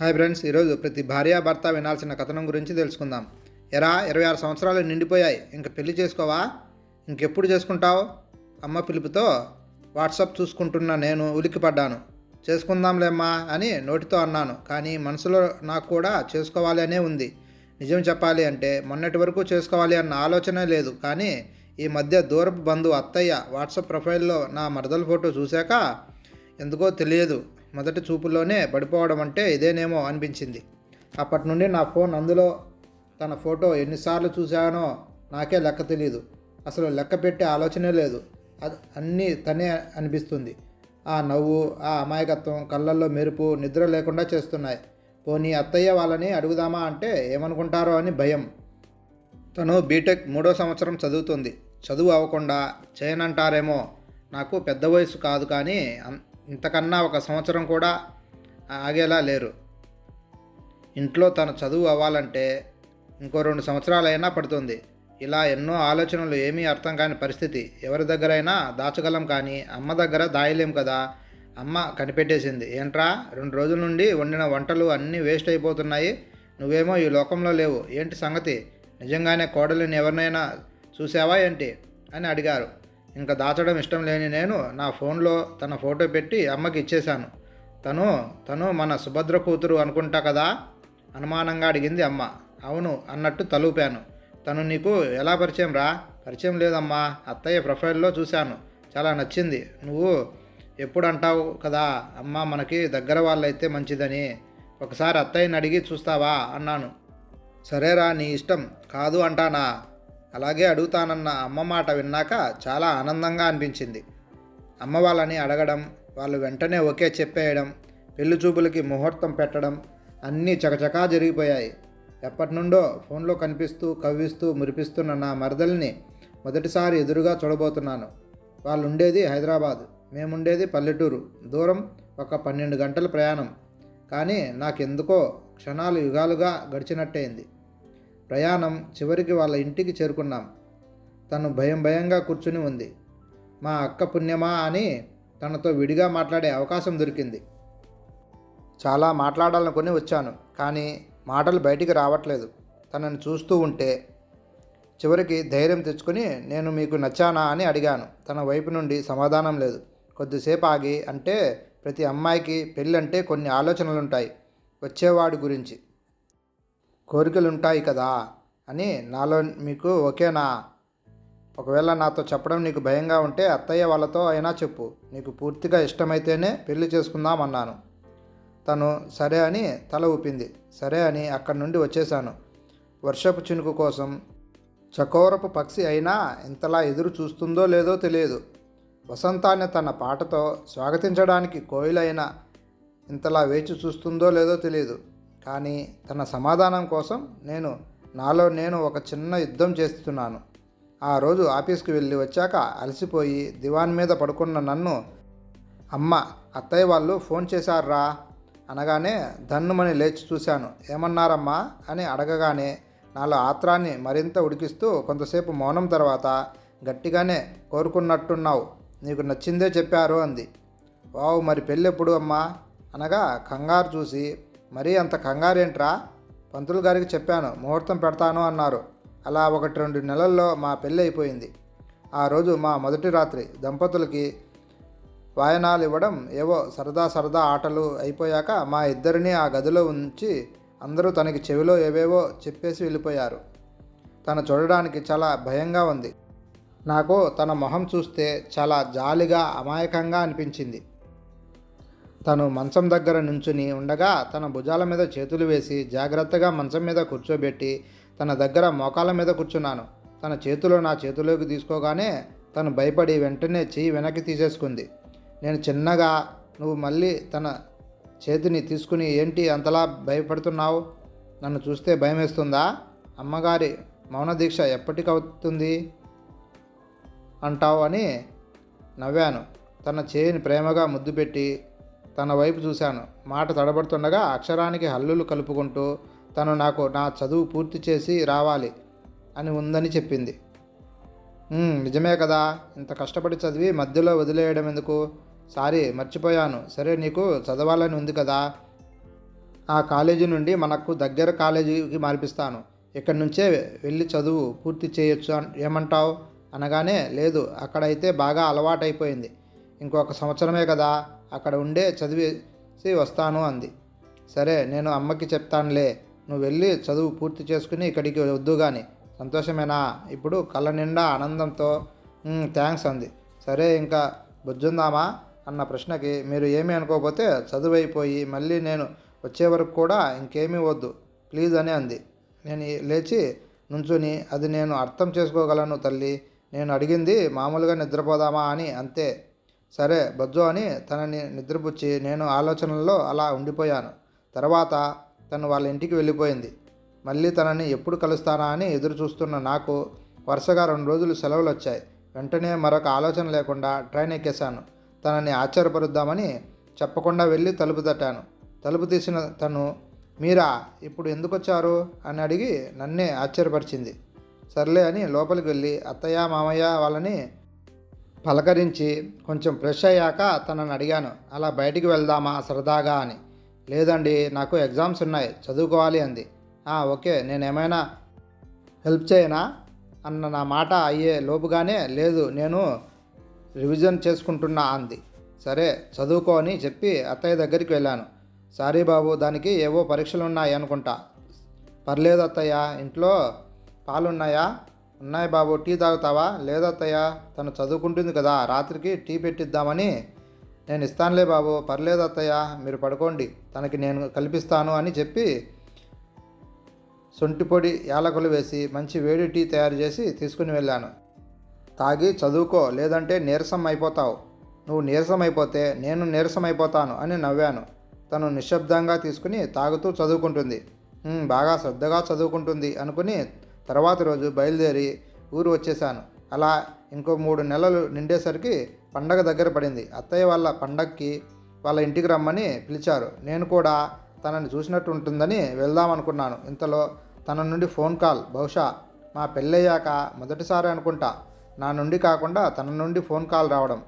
Hi friends ఈరోజు ప్రతి భార్యాభర్త వినాల్సిన కథనం గురించి తెలుసుకుందాం. ఎరా ఇరవై ఆరు సంవత్సరాలు నిండిపోయాయి. ఇంక పెళ్ళి చేసుకోవా? ఇంకెప్పుడు చేసుకుంటావు? అమ్మ పిలుపుతో వాట్సాప్ చూసుకుంటున్న నేను ఉలిక్కిపడ్డాను. చేసుకుందాంలేమ్మా అని నోటితో అన్నాను. కానీ మనసులో నాకు కూడా చేసుకోవాలి అనే ఉంది. నిజం చెప్పాలి అంటే మొన్నటి వరకు చేసుకోవాలి అన్న ఆలోచనే లేదు. కానీ ఈ మధ్య దూరపు బంధువు అత్తయ్య వాట్సాప్ ప్రొఫైల్లో నా మరదల ఫోటో చూశాక ఎందుకో తెలియదు. మొదటి చూపులోనే పడిపోవడం అంటే ఇదేనేమో అనిపించింది. అప్పటి నుండి నా ఫోన్ అందులో తన ఫోటో ఎన్నిసార్లు చూశానో నాకే లెక్క తెలియదు అసలు లెక్క పెట్టే ఆలోచనే లేదు. అది అన్నీ తనే అనిపిస్తుంది. ఆ నవ్వు ఆ అమాయకత్వం కళ్ళల్లో మెరుపు నిద్ర లేకుండా చేస్తున్నాయి. పోనీ అత్తయ్య వాళ్ళని అడుగుదామా అంటే ఏమనుకుంటారో అని భయం. తను బీటెక్ మూడో సంవత్సరం చదువుతుంది. చదువు అవ్వకుండా చేయనంటారేమో. నాకు పెద్ద వయసు కాదు కానీ అన్- ఇంతకన్నా ఒక సంవత్సరం కూడా ఆగేలా లేరు. ఇంట్లో తన చదువు అవ్వాలంటే ఇంకో రెండు సంవత్సరాలైనా పడుతుంది. ఇలా ఎన్నో ఆలోచనలు ఏమీ అర్థం కాని పరిస్థితి. ఎవరి దగ్గరైనా దాచగలం కానీ అమ్మ దగ్గర దాయలేం కదా? అమ్మ కనిపెట్టేసింది. ఏంట్రా? రెండు రోజుల నుండి వండిన వంటలు అన్నీ వేస్ట్ అయిపోతున్నాయి. నువ్వేమో ఈ లోకంలో లేవు. ఏంటి సంగతి? నిజంగానే కోడలిని ఎవరినైనా చూసావా ఏంటి? అని అడిగారు. ఇంకా దాచడం ఇష్టం లేని నేను నా ఫోన్లో తన ఫోటో పెట్టి అమ్మకి ఇచ్చేశాను. తను తను మన సుభద్ర కూతురు అనుకుంటా కదా? అనుమానంగా అడిగింది అమ్మ. అవును అన్నట్టు తలూపాను. తను నీకు ఎలా పరిచయం రా? పరిచయం లేదమ్మా. అత్తయ్య ప్రొఫైల్లో చూశాను. చాలా నచ్చింది. నువ్వు ఎప్పుడు అంటావు కదా? అమ్మ మనకి దగ్గర వాళ్ళైతే మంచిదని. ఒకసారి అత్తయ్యని అడిగి చూస్తావా? అన్నాను. సరేరా నీ ఇష్టం. కాదు అంటానా? అలాగే అడుగుతానన్న అమ్మ మాట విన్నాక చాలా ఆనందంగా అనిపించింది. అమ్మ వాళ్ళని అడగడం వాళ్ళు వెంటనే ఓకే చెప్పేయడం పెళ్ళి చూపులకి ముహూర్తం పెట్టడం అన్నీ చకచకా జరిగిపోయాయి. ఎప్పటి నుండో ఫోన్లో కనిపిస్తూ కవ్విస్తూ మురిపిస్తున్న నా మరదల్ని మొదటిసారి ఎదురుగా చూడబోతున్నాను. వాళ్ళు ఉండేది హైదరాబాద్ మేముండేది పల్లెటూరు. దూరం ఒక పన్నెండు గంటల ప్రయాణం. కానీ నాకెందుకో క్షణాలు యుగాలుగా గడిచినట్టయింది. ప్రయాణం చివరికి వాళ్ళ ఇంటికి చేరుకున్నాం. తను భయం భయంగా కూర్చుని ఉంది. మా అక్క పుణ్యమా అని తనతో విడిగా మాట్లాడే అవకాశం దొరికింది. చాలా మాట్లాడాలనుకుని వచ్చాను కానీ మాటలు బయటికి రావట్లేదు. తనని చూస్తూ ఉంటే చివరికి ధైర్యం తెచ్చుకొని నేను మీకు నచ్చానా అని అడిగాను. తన వైపు నుండి సమాధానం లేదు. కొద్దిసేపు ఆగి అంటే ప్రతి అమ్మాయికి పెళ్ళంటే కొన్ని ఆలోచనలుంటాయి. వచ్చేవాడి గురించి కోరికలుంటాయి కదా అని నాలో మీకు ఓకేనా ఒకవేళ నాతో చెప్పడం నీకు భయంగా ఉంటే అత్తయ్య వాళ్ళతో అయినా చెప్పు. నీకు పూర్తిగా ఇష్టమైతేనే పెళ్ళి చేసుకుందామన్నాను తను సరే అని తల ఊపింది. సరే అని అక్కడి నుండి వచ్చేశాను. వర్షపు చినుకు కోసం చకోరపు పక్షి అయినా ఇంతలా ఎదురు చూస్తుందో లేదో తెలియదు. వసంతాన్ని తన పాటతో స్వాగతించడానికి కోయిలైనా ఇంతలా వేచి చూస్తుందో లేదో తెలియదు. కానీ తన సమాధానం కోసం నేను నాలో నేను ఒక చిన్న యుద్ధం చేస్తున్నాను. ఆ రోజు ఆఫీస్కి వెళ్ళి వచ్చాక అలసిపోయి దివాన్ మీద పడుకున్న నన్ను అమ్మ అత్తయ్య వాళ్ళు ఫోన్ చేశారా అనగానే దన్నుమని లేచి చూశాను. ఏమన్నారమ్మా? అని అడగగానే నాలో ఆత్రాన్ని మరింత ఉడికిస్తూ కొంతసేపు మౌనం తర్వాత గట్టిగానే కోరుకున్నట్టున్నావు. నీకు నచ్చిందే చెప్పారు అంది. వావు మరి పెళ్ళెప్పుడు అమ్మా? అనగా కంగారు చూసి మరీ అంత కంగారేంట్రా? పంతులు గారికి చెప్పాను ముహూర్తం పెడతాను అన్నారు. అలా ఒకటి రెండు నెలల్లో మా పెళ్ళి అయిపోయింది. ఆ రోజు మా మొదటి రాత్రి దంపతులకి వాయనాలు ఇవ్వడం ఏవో సరదా సరదా ఆటలు అయిపోయాక మా ఇద్దరిని ఆ గదిలో ఉంచి అందరూ తనకి చెవిలో ఏవేవో చెప్పేసి వెళ్ళిపోయారు. తను చూడడానికి చాలా భయంగా ఉంది. నాకు తన మొహం చూస్తే చాలా జాలిగా అమాయకంగా అనిపించింది. తను మంచం దగ్గర నుంచుని ఉండగా తన భుజాల మీద చేతులు వేసి జాగ్రత్తగా మంచం మీద కూర్చోబెట్టి తన దగ్గర మోకాల మీద కూర్చున్నాను. తన చేతులు నా చేతిలోకి తీసుకోగానే తను భయపడి వెంటనే చెయ్యి వెనక్కి తీసేసుకుంది. నేను చిన్నగా నువ్వు మళ్ళీ తన చేతిని తీసుకుని ఏంటి అంతలా భయపడుతున్నావు? నన్ను చూస్తే భయం వేస్తుందా అమ్మగారి మౌన దీక్ష ఎప్పటికవుతుంది? అంటావు అని నవ్వాను. తన చేయిని ప్రేమగా ముద్దు పెట్టి తన వైపు చూశాను. మాట తడబడుతుండగా అక్షరానికి హల్లులు కలుపుకుంటూ తను నాకు నా చదువు పూర్తి చేసి రావాలి అని ఉందని చెప్పింది. నిజమే కదా. ఇంత కష్టపడి చదివి మధ్యలో వదిలేయడం ఎందుకు? సారీ మర్చిపోయాను. సరే నీకు చదవాలని ఉంది కదా. ఆ కాలేజీ నుండి మనకు దగ్గర కాలేజీకి మార్పిస్తాను. ఇక్కడి నుంచే వెళ్ళి చదువు పూర్తి చేయొచ్చు ఏమంటావు? అనగానే లేదు అక్కడైతే బాగా అలవాటైపోయింది. ఇంకొక సంవత్సరమే కదా. అక్కడ ఉండే చదివేసి వస్తాను అంది. సరే నేను అమ్మకి చెప్తానులే. నువ్వు వెళ్ళి చదువు పూర్తి చేసుకుని ఇక్కడికి వద్దు కానీ సంతోషమేనా? ఇప్పుడు కళ్ళ నిండా ఆనందంతో థ్యాంక్స్ అంది. సరే ఇంకా బుజ్జుందామా? అన్న ప్రశ్నకి మీరు ఏమీ అనుకోకపోతే చదువు అయిపోయి మళ్ళీ నేను వచ్చే వరకు కూడా ఇంకేమీ వద్దు ప్లీజ్ అని అంది. నేను లేచి నుంచుని అది నేను అర్థం చేసుకోగలను తల్లి. నేను అడిగింది మామూలుగా నిద్రపోదామా? అని అంతే. సరే బజ్జో అని తనని నిద్రపుచ్చి నేను ఆలోచనల్లో అలా ఉండిపోయాను. తర్వాత తను వాళ్ళ ఇంటికి వెళ్ళిపోయింది. మళ్ళీ తనని ఎప్పుడు కలుస్తానా అని ఎదురు చూస్తున్న నాకు వరుసగా రెండు రోజులు సెలవులు వచ్చాయి వెంటనే మరొక ఆలోచన లేకుండా ట్రైన్ ఎక్కేశాను. తనని ఆశ్చర్యపరుద్దామని చెప్పకుండా వెళ్ళి తలుపు తట్టాను. తలుపు తీసిన తను మీరా ఇప్పుడు ఎందుకు వచ్చారు అని అడిగి నన్నే ఆశ్చర్యపరిచింది. సర్లే అని లోపలికి వెళ్ళి అత్తయ్య మామయ్య వాళ్ళని పలకరించి కొంచెం ఫ్రెష్ అయ్యాక తనని అడిగాను అలా బయటికి వెళ్దామా సరదాగా? అని. లేదండి నాకు ఎగ్జామ్స్ ఉన్నాయి చదువుకోవాలి అంది. ఓకే నేను ఏమైనా హెల్ప్ చేయనా? అన్న నా మాట అయ్యే లోపుగానే లేదు నేను రివిజన్ చేసుకుంటున్నా అంది. సరే చదువుకో అని చెప్పి అత్తయ్య దగ్గరికి వెళ్ళాను. సారీ బాబు దానికి ఏవో పరీక్షలు ఉన్నాయి అనుకుంటా. పర్లేదు అత్తయ్య ఇంట్లో పాలున్నాయా? ఉన్నాయి బాబు టీ తాగుతావా? లేదత్తయ్య తను చదువుకుంటుంది కదా రాత్రికి టీ పెట్టిద్దామని. నేను ఇస్తానులే బాబు పర్లేదు అత్తయ్య మీరు పడుకోండి తనకి నేను కల్పిస్తాను అని చెప్పి సొంటి పొడి యాలకులు వేసి మంచి వేడి టీ తయారు చేసి తీసుకుని వెళ్ళాను. తాగి చదువుకో లేదంటే నీరసం అయిపోతావు. నువ్వు నీరసం అయిపోతే నేను నీరసం అయిపోతాను అని నవ్వాను. తను నిశ్శబ్దంగా తీసుకుని తాగుతూ చదువుకుంటుంది. బాగా శ్రద్ధగా చదువుకుంటుంది అనుకుని తర్వాత రోజు బయలుదేరి ఊరు వచ్చేసాను అలా ఇంకో మూడు నెలలు నిండేసరికి పండగ దగ్గర పడింది. అత్తయ్య వాళ్ళ పండగకి వాళ్ళ ఇంటికి రమ్మని పిలిచారు. నేను కూడా తనని చూసినట్టు ఉంటుందని వెళ్దాం అనుకున్నాను. ఇంతలో తన నుండి ఫోన్ కాల్. బహుశా మా పెళ్ళయ్యాక మొదటిసారి అనుకుంటా. నా నుండి కాకుండా తన నుండి ఫోన్ కాల్ రావడం.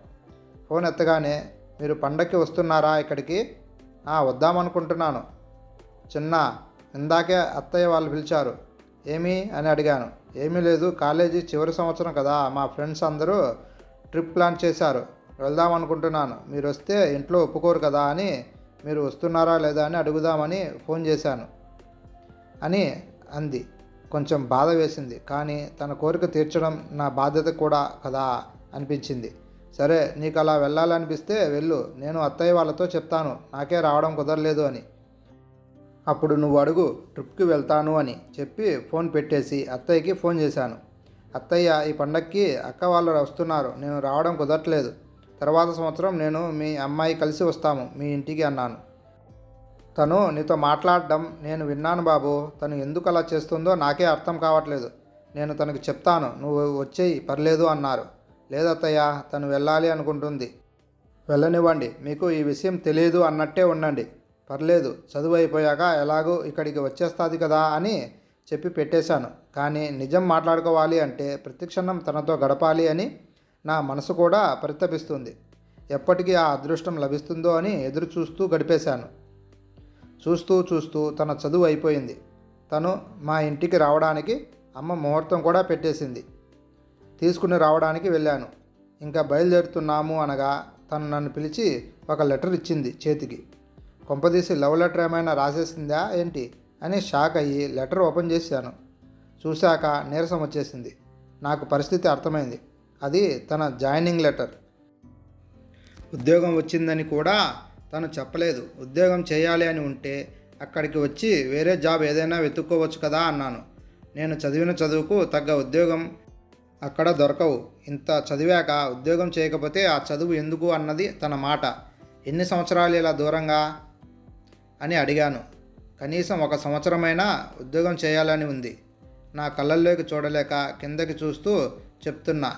ఫోన్ ఎత్తగానే మీరు పండక్కి వస్తున్నారా ఇక్కడికి? "ఆ, వద్దామనుకుంటున్నాను. చిన్న ఇందాకే అత్తయ్య వాళ్ళు పిలిచారు. ఏమి అని అడిగాను. ఏమీ లేదు కాలేజీ చివరి సంవత్సరం కదా మా ఫ్రెండ్స్ అందరూ ట్రిప్ ప్లాన్ చేశారు. వెళ్దాం అనుకుంటున్నాను. మీరు వస్తే ఇంట్లో ఒప్పుకోరు కదా అని మీరు వస్తున్నారా లేదా అని అడుగుదామని ఫోన్ చేశాను అని అంది. కొంచెం బాధ వేసింది కానీ తన కోరిక తీర్చడం నా బాధ్యత కూడా కదా అనిపించింది. సరే నీకు అలా వెళ్ళాలనిపిస్తే వెళ్ళు నేను అత్తయ్య వాళ్ళతో చెప్తాను నాకే రావడం కుదరలేదు అని. అప్పుడు నువ్వు అడుగు ట్రిప్కి వెళ్తాను అని చెప్పి ఫోన్ పెట్టేసి అత్తయ్యకి ఫోన్ చేశాను. అత్తయ్య ఈ పండక్కి అక్క వాళ్ళు వస్తున్నారు నేను రావడం కుదరట్లేదు. తర్వాత సంవత్సరం నేను మీ అమ్మాయి కలిసి వస్తాము మీ ఇంటికి అన్నాను. తను నీతో మాట్లాడడం నేను విన్నాను బాబు తను ఎందుకు అలా చేస్తుందో నాకే అర్థం కావట్లేదు. నేను తనకు చెప్తాను నువ్వు వచ్చేయి పర్లేదు అన్నారు. లేదత్తయ్య తను వెళ్ళాలి అనుకుంటుంది. వెళ్ళనివ్వండి మీకు ఈ విషయం తెలియదు అన్నట్టే ఉండండి. పర్లేదు చదువు అయిపోయాక ఎలాగో ఇక్కడికి వచ్చేస్తుంది కదా అని చెప్పి పెట్టేశాను. కానీ నిజం మాట్లాడుకోవాలి అంటే ప్రతిక్షణం తనతో గడపాలి అని నా మనసు కూడా పరితపిస్తుంది. ఎప్పటికీ ఆ అదృష్టం లభిస్తుందో అని ఎదురు చూస్తూ గడిపేశాను. చూస్తూ చూస్తూ తన చదువు అయిపోయింది. తను మా ఇంటికి రావడానికి అమ్మ ముహూర్తం కూడా పెట్టేసింది. తీసుకుని రావడానికి వెళ్ళాను. ఇంకా బయలుదేరుతున్నాము అనగా తను నన్ను పిలిచి ఒక లెటర్ ఇచ్చింది చేతికి. కొంపదీసి లవ్ లెటర్ ఏమైనా రాసేసిందా ఏంటి అని షాక్ అయ్యి లెటర్ ఓపెన్ చేశాను. చూశాక నీరసం వచ్చేసింది. నాకు పరిస్థితి అర్థమైంది. అది తన జాయినింగ్ లెటర్. ఉద్యోగం వచ్చిందని కూడా తను చెప్పలేదు. ఉద్యోగం చేయాలి అని ఉంటే అక్కడికి వచ్చి వేరే జాబ్ ఏదైనా వెతుక్కోవచ్చు కదా అన్నాను. నేను చదివిన చదువుకు తగ్గ ఉద్యోగం అక్కడ దొరకవు. ఇంత చదివాక ఉద్యోగం చేయకపోతే ఆ చదువు ఎందుకు అన్నది తన మాట. ఎన్ని సంవత్సరాలు ఇలా దూరంగా అని అడిగాను. కనీసం ఒక సంవత్సరమైనా ఉద్యోగం చేయాలని ఉంది. నా కళ్ళల్లోకి చూడలేక కిందకి చూస్తూ చెప్తున్నా.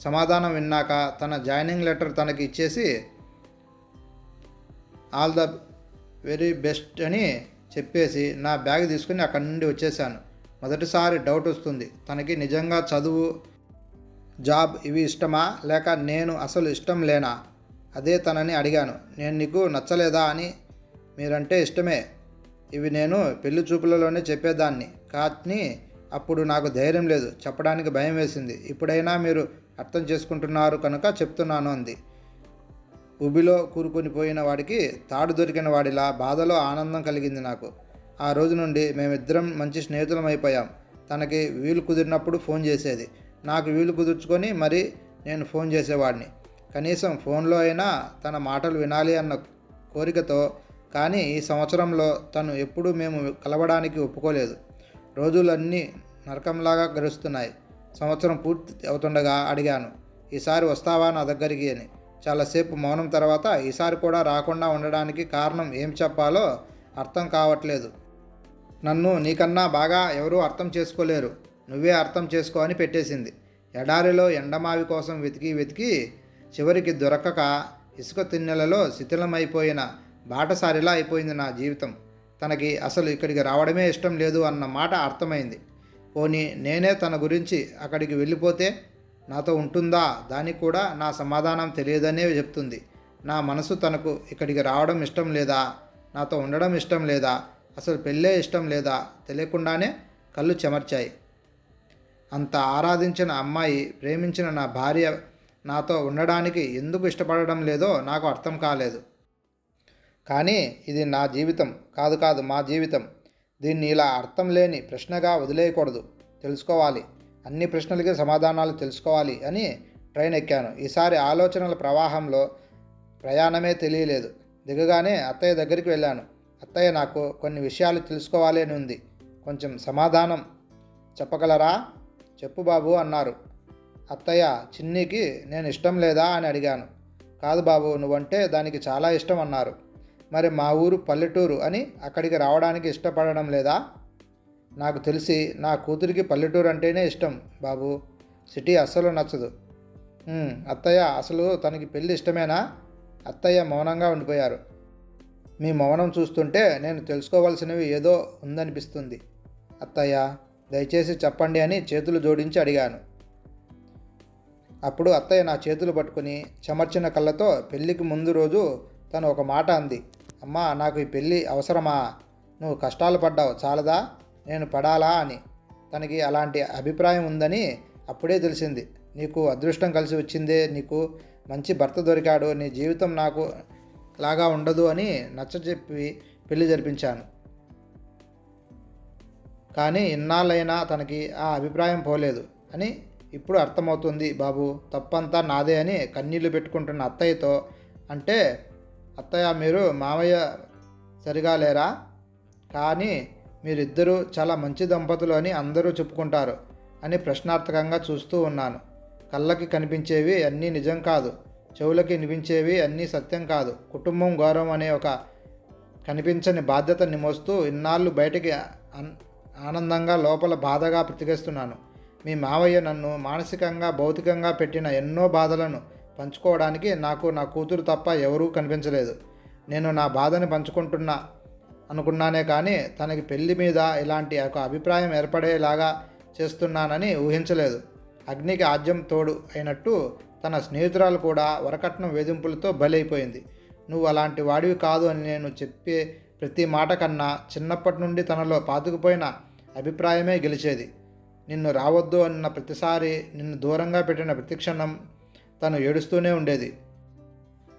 సమాధానం విన్నాక తన జాయినింగ్ లెటర్ తనకి ఇచ్చేసి ఆల్ ద వెరీ బెస్ట్ అని చెప్పేసి నా బ్యాగ్ తీసుకుని అక్కడి నుండి వచ్చేసాను మొదటిసారి డౌట్ వస్తుంది. తనకి నిజంగా చదువు జాబ్ ఇవి ఇష్టమా? లేక నేను అసలు ఇష్టం లేనా? అదే తనని అడిగాను. నేను నీకు నచ్చలేదా? అని మీరంటే ఇష్టమే. ఇవి నేను పెళ్ళి చూపులలోనే చెప్పేదాన్ని. కానీ అప్పుడు నాకు ధైర్యం లేదు. చెప్పడానికి భయం వేసింది. ఇప్పుడైనా మీరు అర్థం చేసుకుంటున్నారు కనుక చెప్తున్నాను అంది. ఉబిలో కూరుకొని పోయిన వాడికి తాడు దొరికిన వాడిలా బాధలో ఆనందం కలిగింది నాకు. ఆ రోజు నుండి మేమిద్దరం మంచి స్నేహితులం అయిపోయాం. తనకి వీలు కుదిరినప్పుడు ఫోన్ చేసేది. నాకు వీలు కుదుర్చుకొని మరి నేను ఫోన్ చేసేవాడిని. కనీసం ఫోన్లో అయినా తన మాటలు వినాలి అన్న కోరికతో కానీ ఈ సంవత్సరంలో తను ఎప్పుడూ మేము కలవడానికి ఒప్పుకోలేదు. రోజులన్నీ నరకంలాగా గడుస్తున్నాయి. సంవత్సరం పూర్తి అవుతుండగా అడిగాను ఈసారి వస్తావా నా దగ్గరికి? అని. చాలాసేపు మౌనం తర్వాత ఈసారి కూడా రాకుండా ఉండడానికి కారణం ఏం చెప్పాలో అర్థం కావట్లేదు. నన్ను నీకన్నా బాగా ఎవరూ అర్థం చేసుకోలేరు. నువ్వే అర్థం చేసుకో అని పెట్టేసింది. ఎడారిలో ఎండమావి కోసం వెతికి వెతికి చివరికి దొరకక ఇసుక తిన్నెలలో శిథిలమైపోయిన బాటసారిలా అయిపోయింది నా జీవితం. తనకి అసలు ఇక్కడికి రావడమే ఇష్టం లేదు అన్న మాట అర్థమైంది. పోనీ నేనే తన గురించి అక్కడికి వెళ్ళిపోతే నాతో ఉంటుందా? దానికి కూడా నా సమాధానం తెలియదనే చెప్తుంది. నా మనసు తనకు ఇక్కడికి రావడం ఇష్టం లేదా? నాతో ఉండడం ఇష్టం లేదా? అసలు పెళ్ళే ఇష్టం లేదా? తెలియకుండానే కళ్ళు చెమర్చాయి. అంత ఆరాధించిన అమ్మాయి ప్రేమించిన నా భార్య నాతో ఉండడానికి ఎందుకు ఇష్టపడడం లేదో నాకు అర్థం కాలేదు. కానీ ఇది నా జీవితం. కాదు కాదు మా జీవితం. దీన్ని ఇలా అర్థం లేని ప్రశ్నగా వదిలేయకూడదు. తెలుసుకోవాలి. అన్ని ప్రశ్నలకి సమాధానాలు తెలుసుకోవాలి అని ట్రైన్ ఎక్కాను. ఈసారి ఆలోచనల ప్రవాహంలో ప్రయాణమే తెలియలేదు. దిగగానే అత్తయ్య దగ్గరికి వెళ్ళాను. అత్తయ్య నాకు కొన్ని విషయాలు తెలుసుకోవాలి అని ఉంది. కొంచెం సమాధానం చెప్పగలరా? చెప్పు బాబు అన్నారు. అత్తయ్య చిన్నికి నేను ఇష్టం లేదా అని అడిగాను. కాదు బాబు నువ్వంటే దానికి చాలా ఇష్టం అన్నారు. మరి మా ఊరు పల్లెటూరు అని అక్కడికి రావడానికి ఇష్టపడడం లేదా? నాకు తెలిసి నా కూతురికి పల్లెటూరు అంటేనే ఇష్టం బాబు. సిటీ అస్సలు నచ్చదు. అత్తయ్య అసలు తనకి పెళ్ళి ఇష్టమేనా? అత్తయ్య మౌనంగా ఉండిపోయారు. మీ మౌనం చూస్తుంటే నేను తెలుసుకోవాల్సినవి ఏదో ఉందనిపిస్తుంది. అత్తయ్య దయచేసి చెప్పండి అని చేతులు జోడించి అడిగాను. అప్పుడు అత్తయ్య నా చేతులు పట్టుకుని చెమర్చిన కళ్ళతో పెళ్ళికి ముందు రోజు తను ఒక మాట అంది. అమ్మా నాకు ఈ పెళ్ళి అవసరమా? నువ్వు కష్టాలు పడ్డావు చాలదా? నేను పడాలా అని. తనకి అలాంటి అభిప్రాయం ఉందని అప్పుడే తెలిసింది. నీకు అదృష్టం కలిసి వచ్చిందే నీకు మంచి భర్త దొరికాడు నీ జీవితం నాకు లాగా ఉండదు అని నచ్చజెప్పి పెళ్ళి జరిపించాను. కానీ ఇన్నాళ్ళైనా తనకి ఆ అభిప్రాయం పోలేదు అని ఇప్పుడు అర్థమవుతుంది బాబు. తప్పంతా నాదే అని కన్నీళ్ళు పెట్టుకుంటున్న అత్తయ్యతో అంటే అత్తయ్య మీరు మామయ్య సరిగా లేరా? కానీ మీరిద్దరూ చాలా మంచి దంపతులు అని అందరూ చెప్పుకుంటారు అని ప్రశ్నార్థకంగా చూస్తూ ఉన్నాను. కళ్ళకి కనిపించేవి అన్నీ నిజం కాదు. చెవులకి వినిపించేవి అన్నీ సత్యం కాదు. కుటుంబం గౌరవం అనే ఒక కనిపించని బాధ్యతని మోస్తూ ఇన్నాళ్ళు బయటికి అన్- ఆనందంగా లోపల బాధగా ప్రతిగిస్తున్నాను. మీ మావయ్య నన్ను మానసికంగా భౌతికంగా పెట్టిన ఎన్నో బాధలను పంచుకోవడానికి నాకు నా కూతురు తప్ప ఎవరూ కనిపించలేదు. నేను నా బాధని పంచుకుంటున్నా అనుకున్నానే కానీ తనకి పెళ్ళి మీద ఇలాంటి ఒక అభిప్రాయం ఏర్పడేలాగా చేస్తున్నానని ఊహించలేదు. అగ్నికి ఆద్యం తోడు అయినట్టు తన స్నేహితురాలు కూడా వరకట్నం వేధింపులతో బలైపోయింది. నువ్వు అలాంటి వాడివి కాదు అని నేను చెప్పే ప్రతి మాట కన్నా చిన్నప్పటి నుండి తనలో పాతుకుపోయిన అభిప్రాయమే గెలిచేది. నిన్ను రావద్దు అన్న ప్రతిసారి నిన్ను దూరంగా పెట్టిన ప్రతిక్షణం తను ఏడుస్తూనే ఉండేది.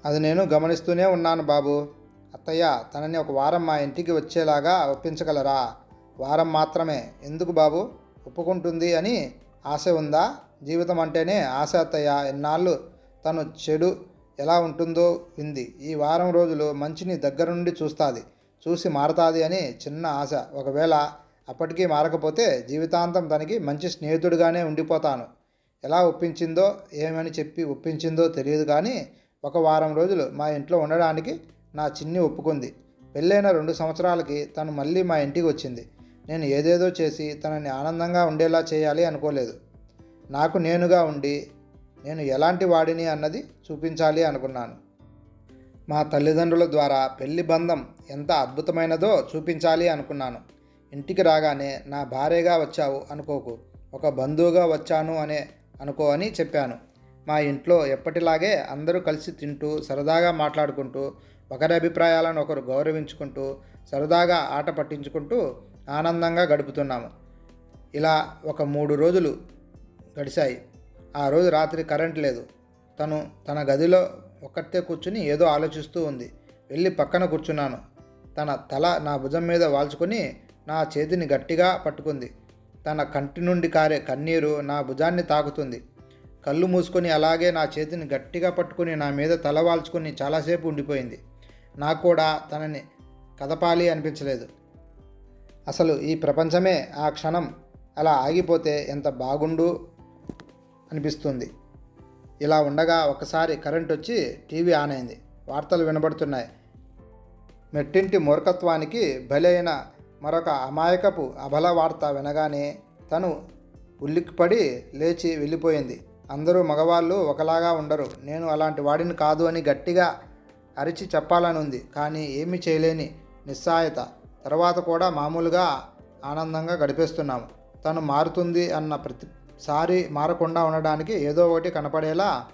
అది నేను గమనిస్తూనే ఉన్నాను బాబు. అత్తయ్య తనని ఒక వారం మా ఇంటికి వచ్చేలాగా ఒప్పించగలరా? వారం మాత్రమే. ఎందుకు బాబు? ఒప్పుకుంటుంది అని ఆశ ఉందా? జీవితం అంటేనే ఆశ అత్తయ్య. ఎన్నాళ్ళు తను చెడు ఎలా ఉంటుందో వింది. ఈ వారం రోజులు మంచిని దగ్గర నుండి చూస్తుంది. చూసి మారతాది అని చిన్న ఆశ. ఒకవేళ అప్పటికీ మారకపోతే జీవితాంతం తనకి మంచి స్నేహితుడిగానే ఉండిపోతాను. ఎలా ఒప్పించిందో ఏమని చెప్పి ఒప్పించిందో తెలియదు కానీ ఒక వారం రోజులు మా ఇంట్లో ఉండడానికి నా చిన్ని ఒప్పుకుంది. పెళ్ళైన రెండు సంవత్సరాలకి తను మళ్ళీ మా ఇంటికి వచ్చింది. నేను ఏదేదో చేసి తనని ఆనందంగా ఉండేలా చేయాలి అనుకోలేదు. నాకు నేనుగా ఉండి నేను ఎలాంటి వాడిని అన్నది చూపించాలి అనుకున్నాను. మా తల్లిదండ్రుల ద్వారా పెళ్ళి బంధం ఎంత అద్భుతమైనదో చూపించాలి అనుకున్నాను. ఇంటికి రాగానే నా భార్యగా వచ్చావు అనుకోకు. ఒక బంధువుగా వచ్చాను అనే అనుకో అని చెప్పాను. మా ఇంట్లో ఎప్పటిలాగే అందరూ కలిసి తింటూ సరదాగా మాట్లాడుకుంటూ ఒకరి అభిప్రాయాలను ఒకరు గౌరవించుకుంటూ సరదాగా ఆట పట్టించుకుంటూ ఆనందంగా గడుపుతున్నాము. ఇలా ఒక మూడు రోజులు గడిచాయి. ఆ రోజు రాత్రి కరెంట్ లేదు. తను తన గదిలో ఒక్కటే కూర్చుని ఏదో ఆలోచిస్తూ ఉంది. వెళ్ళి పక్కన కూర్చున్నాను. తన తల నా భుజం మీద వాల్చుకొని నా చేతిని గట్టిగా పట్టుకుంది. తన కంటి నుండి కారే కన్నీరు నా భుజాన్ని తాకుతుంది. కళ్ళు మూసుకొని అలాగే నా చేతిని గట్టిగా పట్టుకుని నా మీద తలవాల్చుకుని చాలాసేపు ఉండిపోయింది. నాకు కూడా తనని కదపాలి అనిపించలేదు. అసలు ఈ ప్రపంచమే ఆ క్షణం అలా ఆగిపోతే ఎంత బాగుండు అనిపిస్తుంది. ఇలా ఉండగా ఒకసారి కరెంట్ వచ్చి టీవీ ఆన్ అయింది. వార్తలు వినబడుతున్నాయి. మెట్టింటి మూర్ఖత్వానికి బలైన మరొక అమాయకపు అబల వార్త వినగానే తను ఉల్లిక్కిపడి లేచి వెళ్ళిపోయింది. అందరూ మగవాళ్ళు ఒకలాగా ఉండరు. నేను అలాంటి వాడిని కాదు అని గట్టిగా అరిచి చెప్పాలని ఉంది కానీ ఏమీ చేయలేని నిస్సాయత. తర్వాత కూడా మామూలుగా ఆనందంగా గడిపేస్తున్నాము. తను మారుతుంది అన్న ప్రతిసారి మారకుండా ఉండడానికి ఏదో ఒకటి కనపడేలా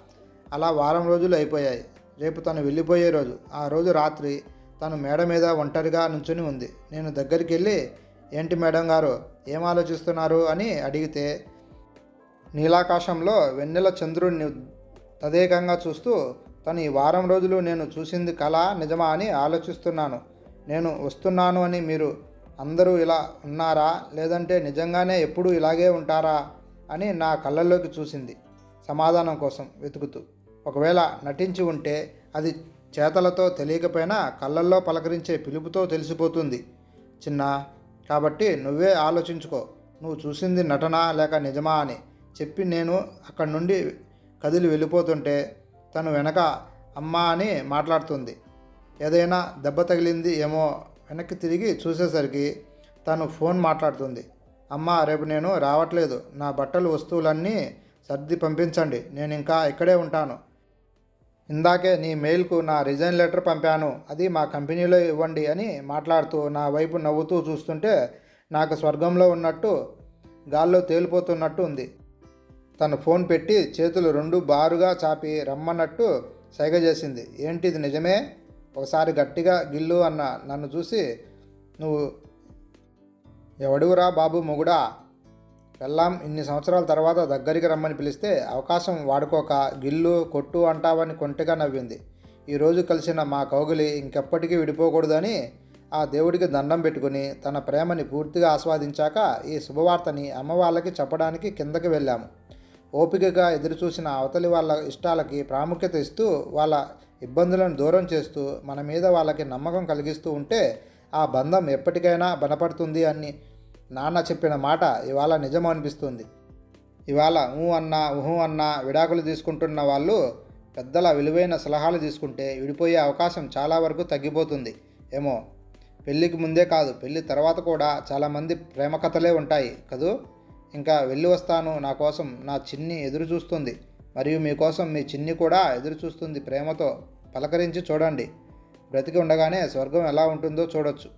అలా వారం రోజులు అయిపోయాయి. రేపు తను వెళ్ళిపోయే రోజు. ఆ రోజు రాత్రి తను మేడ మీద ఒంటరిగా నుంచుని ఉంది. నేను దగ్గరికి వెళ్ళి ఏంటి మేడం గారు ఏం ఆలోచిస్తున్నారు? అని అడిగితే నీలాకాశంలో వెన్నెల చంద్రుడిని తదేకంగా చూస్తూ తను ఈ వారం రోజులు నేను చూసింది కళ నిజమా? అని ఆలోచిస్తున్నాను. నేను వస్తున్నాను అని మీరు అందరూ ఇలా ఉన్నారా? లేదంటే నిజంగానే ఎప్పుడూ ఇలాగే ఉంటారా? అని నా కళ్ళల్లోకి చూసింది సమాధానం కోసం వెతుకుతూ. ఒకవేళ నటించి ఉంటే అది చేతలతో తెలియకపోయినా కళ్ళల్లో పలకరించే పిలుపుతో తెలిసిపోతుంది. చిన్న కాబట్టి నువ్వే ఆలోచించుకో. నువ్వు చూసింది నటన లేక నిజమా అని చెప్పి నేను అక్కడి నుండి కదిలి వెళ్ళిపోతుంటే తను వెనక అమ్మా అని మాట్లాడుతుంది. ఏదైనా దెబ్బ తగిలింది ఏమో వెనక్కి తిరిగి చూసేసరికి తను ఫోన్ మాట్లాడుతుంది. అమ్మ రేపు నేను రావట్లేదు. నా బట్టలు వస్తువులన్నీ సర్ది పంపించండి. నేను ఇంకా ఇక్కడే ఉంటాను. ఇందాకే నీ మెయిల్కు నా రిజైన్ లెటర్ పంపాను అది మా కంపెనీలో ఇవ్వండి అని మాట్లాడుతూ నా వైపు నవ్వుతూ చూస్తుంటే నాకు స్వర్గంలో ఉన్నట్టు గాల్లో తేలిపోతున్నట్టు ఉంది. తను ఫోన్ పెట్టి చేతులు రెండు బారుగా చాపి రమ్మన్నట్టు సైగ చేసింది. ఏంటిది నిజమే? ఒకసారి గట్టిగా గిల్లు అన్న నన్ను చూసి నువ్వు ఎవడురా బాబు మొగుడా? పెళ్ళాం ఇన్ని సంవత్సరాల తర్వాత దగ్గరికి రమ్మని పిలిస్తే అవకాశం వాడుకోక గిల్లు కొట్టు అంటావని కొంటిగా నవ్వింది. ఈరోజు కలిసిన మా కౌగులి ఇంకెప్పటికీ విడిపోకూడదని ఆ దేవుడికి దండం పెట్టుకుని తన ప్రేమని పూర్తిగా ఆస్వాదించాక ఈ శుభవార్తని అమ్మ వాళ్ళకి చెప్పడానికి కిందకి వెళ్ళాము. ఓపికగా ఎదురుచూసిన అవతలి వాళ్ళ ఇష్టాలకి ప్రాముఖ్యత ఇస్తూ వాళ్ళ ఇబ్బందులను దూరం చేస్తూ మన మీద వాళ్ళకి నమ్మకం కలిగిస్తూ ఉంటే ఆ బంధం ఎప్పటికైనా బలపడుతుంది అని నాన్న చెప్పిన మాట ఇవాళ నిజం అనిపిస్తుంది. ఇవాళ ఊ అన్నా ఊహు అన్న విడాకులు తీసుకుంటున్న వాళ్ళు పెద్దల విలువైన సలహాలు తీసుకుంటే విడిపోయే అవకాశం చాలా వరకు తగ్గిపోతుంది. ఏమో? పెళ్ళికి ముందే కాదు పెళ్ళి తర్వాత కూడా చాలామంది ప్రేమ కథలే ఉంటాయి కదూ? ఇంకా వెళ్ళి వస్తాను నా కోసం నా చిన్ని ఎదురు చూస్తుంది. మరియు మీకోసం మీ చిన్ని కూడా ఎదురు చూస్తుంది ప్రేమతో. పలకరించి చూడండి. బ్రతికి ఉండగానే స్వర్గం ఎలా ఉంటుందో చూడొచ్చు.